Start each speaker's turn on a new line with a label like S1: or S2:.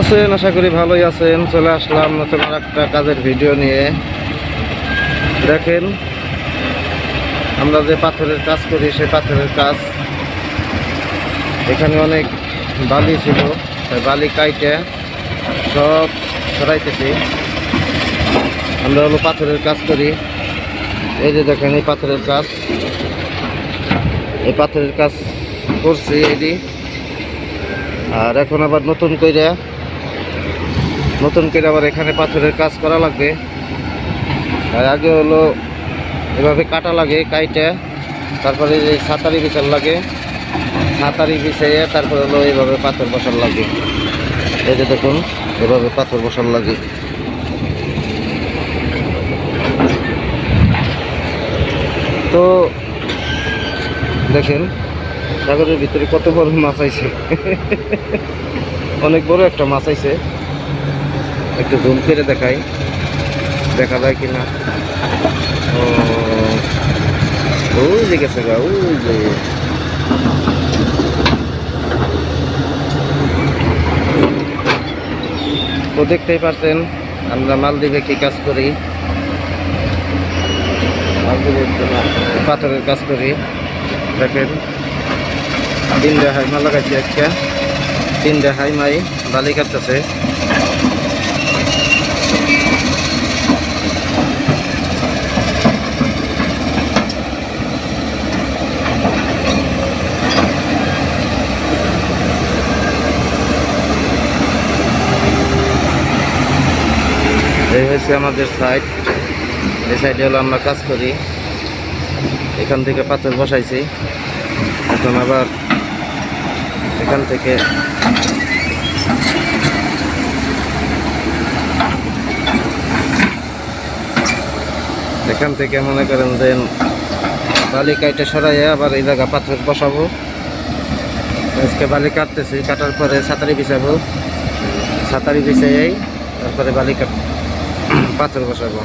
S1: আছেন? আশা করি ভালোই আছেন। চলে আসলাম নতুন একটা কাজের ভিডিও নিয়ে। দেখেন, আমরা যে পাথরের কাজ করি, সেই পাথরের কাজ। এখানে অনেক বালি ছিল। বালি কাইটে সব সরাইতেছি। আমরা হলো পাথরের কাজ করি। এই যে দেখেন, এই পাথরের কাজ। এই পাথরের কাজ করছি এটি আর এখন আবার নতুন করে নতুন করে আবার এখানে পাথরের কাজ করা লাগবে। আর আগে হলো এভাবে কাটা লাগে, কাইটে। তারপরে এই সাঁতারি বিছার লাগে, সাঁতারি বিছাইয়ে তারপরে হলো এইভাবে পাথর বসার লাগে। এই যে দেখুন, এভাবে পাথর বসার লাগে। তো দেখেন, সাগরের ভিতরে কত বড় মাছ আইছে। অনেক বড় একটা মাছ আইছে। একটু জুম করে দেখাই। দেখা যায় কিনা? ওই যে গেছে গা, ওই যে। দেখতেই পারছেন, আমরা মালদ্বীপে কি কাজ করি? পাথরের কাজ করি। দেখেন, তিনটা হাইমা লাগাইছি আজকে। তিনটা হাইমাই বালি কাটতেছে। হচ্ছে আমাদের সাইড এই সাইডে হলো আমরা কাজ করি। এখান থেকে পাথর বসাইছি। এখন আবার এখান থেকে এখান থেকে মনে করেন যে বালি কাইটে সরাইয়ে আবার এই জায়গা পাথর বসাবো। আজকে বালি কাটতেছি, কাটার পরে সাঁতারি বিছাবো। সাঁতারি বিছাই তারপরে বালি কাট পাথর বসাবো